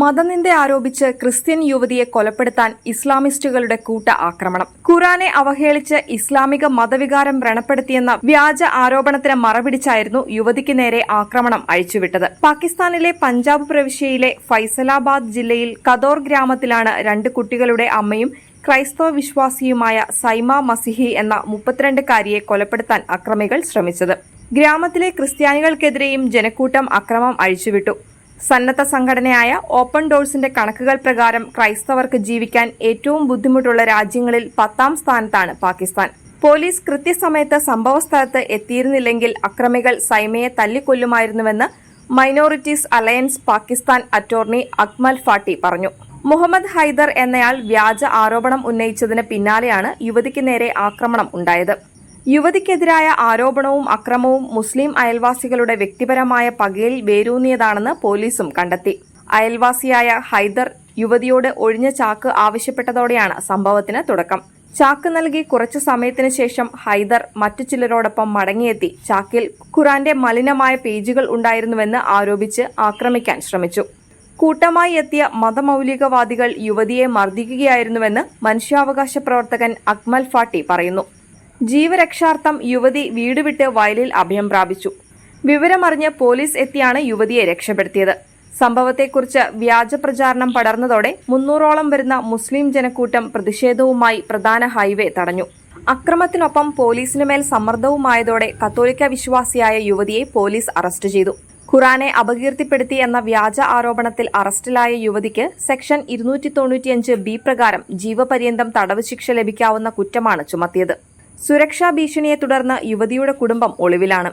മതനിന്ദ ആരോപിച്ച് ക്രിസ്ത്യൻ യുവതിയെ കൊലപ്പെടുത്താൻ ഇസ്ലാമിസ്റ്റുകളുടെ കൂട്ട ആക്രമണം. ഖുറാനെ അവഹേളിച്ച് ഇസ്ലാമിക മതവികാരം വ്രണപ്പെടുത്തിയെന്ന വ്യാജ ആരോപണത്തിന് മറപിടിച്ചായിരുന്നു യുവതിക്ക് നേരെ ആക്രമണം അഴിച്ചുവിട്ടത്. പാകിസ്ഥാനിലെ പഞ്ചാബ് പ്രവിശ്യയിലെ ഫൈസലാബാദ് ജില്ലയിൽ കദോർ ഗ്രാമത്തിലാണ് രണ്ട് കുട്ടികളുടെ അമ്മയും ക്രൈസ്തവ വിശ്വാസിയുമായ സൈമ മസിഹി എന്ന മുപ്പത്തിരണ്ടുകാരിയെ കൊലപ്പെടുത്താൻ അക്രമികൾ ശ്രമിച്ചത്. ഗ്രാമത്തിലെ ക്രിസ്ത്യാനികൾക്കെതിരെയും ജനക്കൂട്ടം അക്രമം അഴിച്ചുവിട്ടു. സന്നദ്ധ സംഘടനയായ ഓപ്പൺ ഡോഴ്സിന്റെ കണക്കുകൾ പ്രകാരം ക്രൈസ്തവർക്ക് ജീവിക്കാൻ ഏറ്റവും ബുദ്ധിമുട്ടുള്ള രാജ്യങ്ങളിൽ പത്താം സ്ഥാനത്താണ് പാകിസ്ഥാൻ. പോലീസ് കൃത്യസമയത്ത് സംഭവസ്ഥലത്ത് എത്തിയിരുന്നില്ലെങ്കിൽ അക്രമികൾ സൈമയെ തല്ലിക്കൊല്ലുമായിരുന്നുവെന്ന് minorities alliance Pakistan attorney Akmal Bhatti പറഞ്ഞു. മുഹമ്മദ് ഹൈദർ എന്നയാൾ വ്യാജ ആരോപണം ഉന്നയിച്ചതിന് പിന്നാലെയാണ് യുവതിക്ക് നേരെ ആക്രമണം ഉണ്ടായത്. യുവതിക്കെതിരായ ആരോപണവും അക്രമവും മുസ്ലിം അയൽവാസികളുടെ വ്യക്തിപരമായ പകയിൽ വേരൂന്നിയതാണെന്ന് പോലീസും കണ്ടെത്തി. അയൽവാസിയായ ഹൈദർ യുവതിയോട് ഒഴിഞ്ഞ ചാക്ക് ആവശ്യപ്പെട്ടതോടെയാണ് സംഭവത്തിന് തുടക്കം. ചാക്ക് നൽകി കുറച്ചു സമയത്തിന് ശേഷം ഹൈദർ മറ്റു ചിലരോടൊപ്പം മടങ്ങിയെത്തി. ചാക്കിൽ ഖുറാന്റെ മലിനമായ പേജുകൾ ഉണ്ടായിരുന്നുവെന്ന് ആരോപിച്ച് ആക്രമിക്കാൻ ശ്രമിച്ചു. കൂട്ടമായി എത്തിയ മതമൌലികവാദികൾ യുവതിയെ മർദ്ദിക്കുകയായിരുന്നുവെന്ന് മനുഷ്യാവകാശ പ്രവർത്തകൻ അക്മൽ ഫാട്ടി പറയുന്നു. ജീവരക്ഷാർത്ഥം യുവതി വീട് വിട്ട് വയലിൽ അഭയം പ്രാപിച്ചു. വിവരമറിഞ്ഞ് പോലീസ് എത്തിയാണ് യുവതിയെ രക്ഷപ്പെടുത്തിയത്. സംഭവത്തെക്കുറിച്ച് വ്യാജ പ്രചാരണം പടർന്നതോടെ മുന്നൂറോളം വരുന്ന മുസ്ലിം ജനക്കൂട്ടം പ്രതിഷേധവുമായി പ്രധാന ഹൈവേ തടഞ്ഞു. അക്രമത്തിനൊപ്പം പോലീസിനുമേൽ സമ്മർദ്ദവുമായതോടെ കത്തോലിക്ക വിശ്വാസിയായ യുവതിയെ പോലീസ് അറസ്റ്റ് ചെയ്തു. ഖുറാനെ അപകീർത്തിപ്പെടുത്തി എന്ന വ്യാജ ആരോപണത്തിൽ അറസ്റ്റിലായ യുവതിക്ക് സെക്ഷൻ ഇരുന്നൂറ്റി തൊണ്ണൂറ്റിയഞ്ച് ബി പ്രകാരം ജീവപര്യന്തം തടവ് ശിക്ഷ ലഭിക്കാവുന്ന കുറ്റമാണ് ചുമത്തിയത്. സുരക്ഷാ ഭീഷണിയെ തുടർന്ന് യുവതിയുടെ കുടുംബം ഒളിവിലാണ്.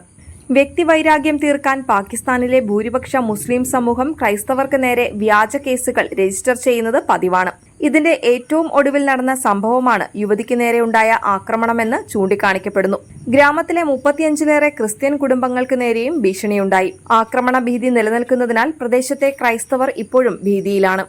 വ്യക്തിവൈരാഗ്യം തീർക്കാൻ പാകിസ്ഥാനിലെ ഭൂരിപക്ഷ മുസ്ലിം സമൂഹം ക്രൈസ്തവർക്ക് നേരെ വ്യാജ കേസുകൾ രജിസ്റ്റർ ചെയ്യുന്നത് പതിവാണ്. ഇതിന്റെ ഏറ്റവും ഒടുവിൽ നടന്ന സംഭവമാണ് യുവതിക്ക് നേരെയുണ്ടായ ആക്രമണമെന്ന് ചൂണ്ടിക്കാണിക്കപ്പെടുന്നു. ഗ്രാമത്തിലെ മുപ്പത്തിയഞ്ചിലേറെ ക്രിസ്ത്യൻ കുടുംബങ്ങൾക്ക് നേരെയും ഭീഷണിയുണ്ടായി. ആക്രമണ ഭീതി നിലനിൽക്കുന്നതിനാൽ പ്രദേശത്തെ ക്രൈസ്തവർ ഇപ്പോഴും ഭീതിയിലാണ്.